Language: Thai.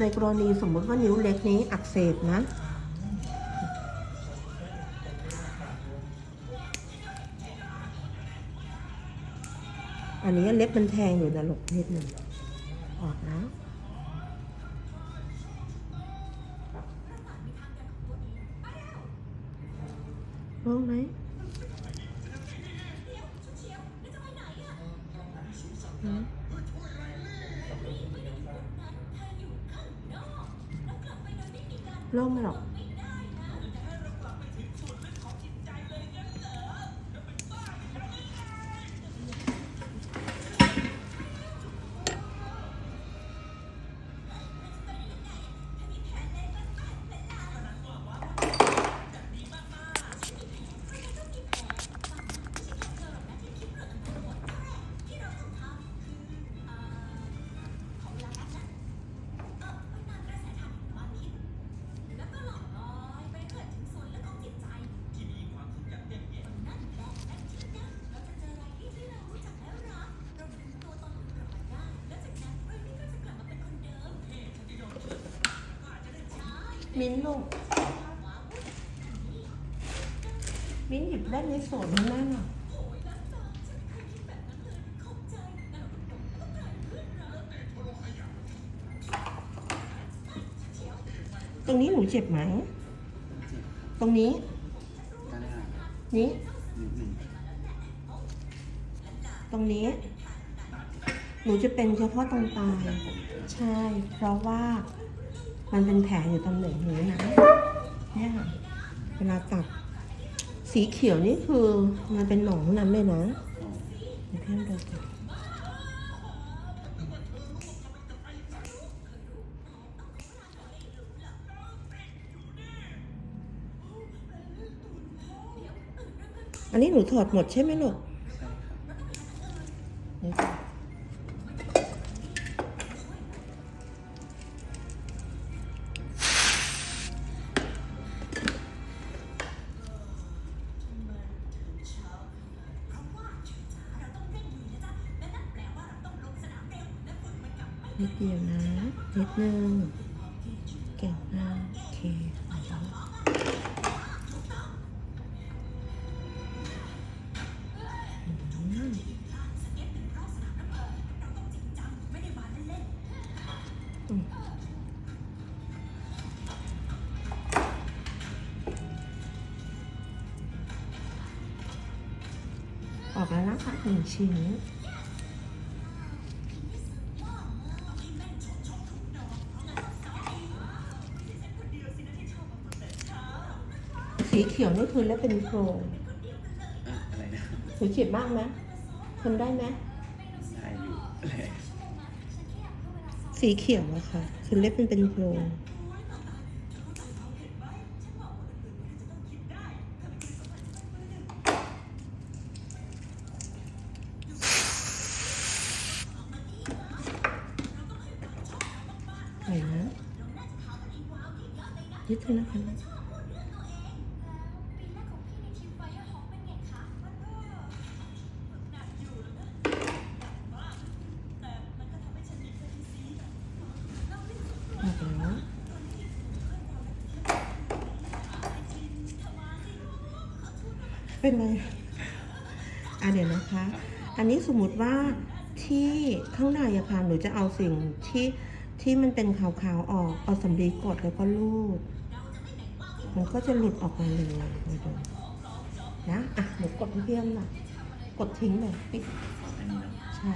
ในกรณีสมมติว่านิ้วเล็กนี้อักเสบนะ อันนี้เล็บมันแทงอยู่นะหลบนิดหนึ่งออกแล้วโล่งไหมหืม ล่มหรอก มิ้นลูก มิ้นหยิบได้ในโสดนั้นแน่นอนตรงนี้หนูเจ็บไหม ตรงนี้ นี้ ตรงนี้ หนูจะเป็นเฉพาะตรงปลาย ใช่ เพราะว่า มันเป็นแผลอยู่ตำแหน่งนี้นะเนี่ยค่ะเวลาตัดสีเขียวนี่คือมันเป็นหนองนั้นเลยนะเดี๋ยวพี่ให้ดูก่อนอันนี้หนูถอดหมดใช่ไหมลูก นิดเดียวนะ นิดนึง เก่งมากโอเคอาแล้วอืมอืมออกแล้วนะคะหนึ่งชิ้น สีเขียวนี่คือแล้วเป็นโครงอะอะไรนะหนูเจ็บมากไหมทนได้ไหมได้อยู่อะไรสีเขียวอะค่ะ คือเล็บมันเป็นโครงไหนนะยึดเถอะนะคะ เป็นไรอะเดี๋ยวนะคะ อันนี้สมมติว่าที่ข้างในอะค่ะหนูจะเอาสิ่งที่ที่มันเป็นขาวๆออก เอาสำลีกดแล้วก็ลูด มันก็จะหลุดออกมาเลยมาดูนะ อะหนูกดเพี้ยมหน่อยกดทิ้งเลยปิดใช่